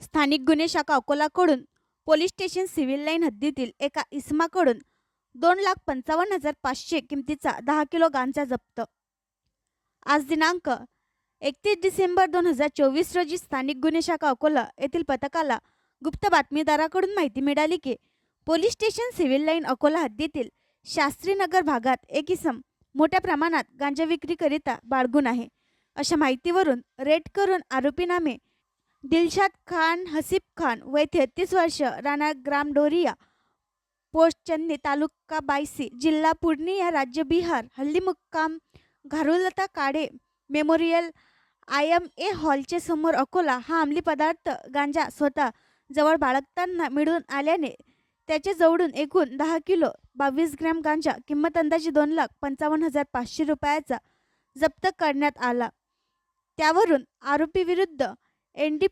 स्थानिक गुन्हे शाखा अकोलाकडून पोलीस स्टेशन सिव्हिल लाईन हद्दीतील एका इसमाकडून दोन लाख पंचावन्न हजार पाचशे किमतीचा दहा किलो गांजा जप्त. आज दिनांक एकतीस डिसेंबर दोन हजार चोवीस रोजी स्थानिक गुन्हे शाखा अकोला येथील पथकाला गुप्त बातमीदाराकडून माहिती मिळाली की police station civil line Akola हद्दीतील शास्त्रीनगर भागात एक इसम मोठ्या प्रमाणात गांजा विक्रीकरिता बाळगून आहे. अशा माहितीवरून रेट करून आरोपी नामे दिलशाद खान हसीब खान वय तेहतीस वर्ष राणा ग्रामडोरिया पोस्ट चन्नी तालुका बायसी जिल्हा पूर्णिया राज्य बिहार हल्ली मुक्काम घारुलता काडे मेमोरियल आय एम ए हॉलचे समोर अकोला हा अंमली पदार्थ गांजा स्वतः जवळ बाळगताना मिळून आल्याने त्याचे जवळून एकूण दहा किलो बावीस ग्रॅम गांजा किंमत अंदाजे दोन लाख पंचावन्न हजार पाचशे रुपयाचा जप्त करण्यात आला. त्यावरून आरोपीविरुद्ध എൻ്റെ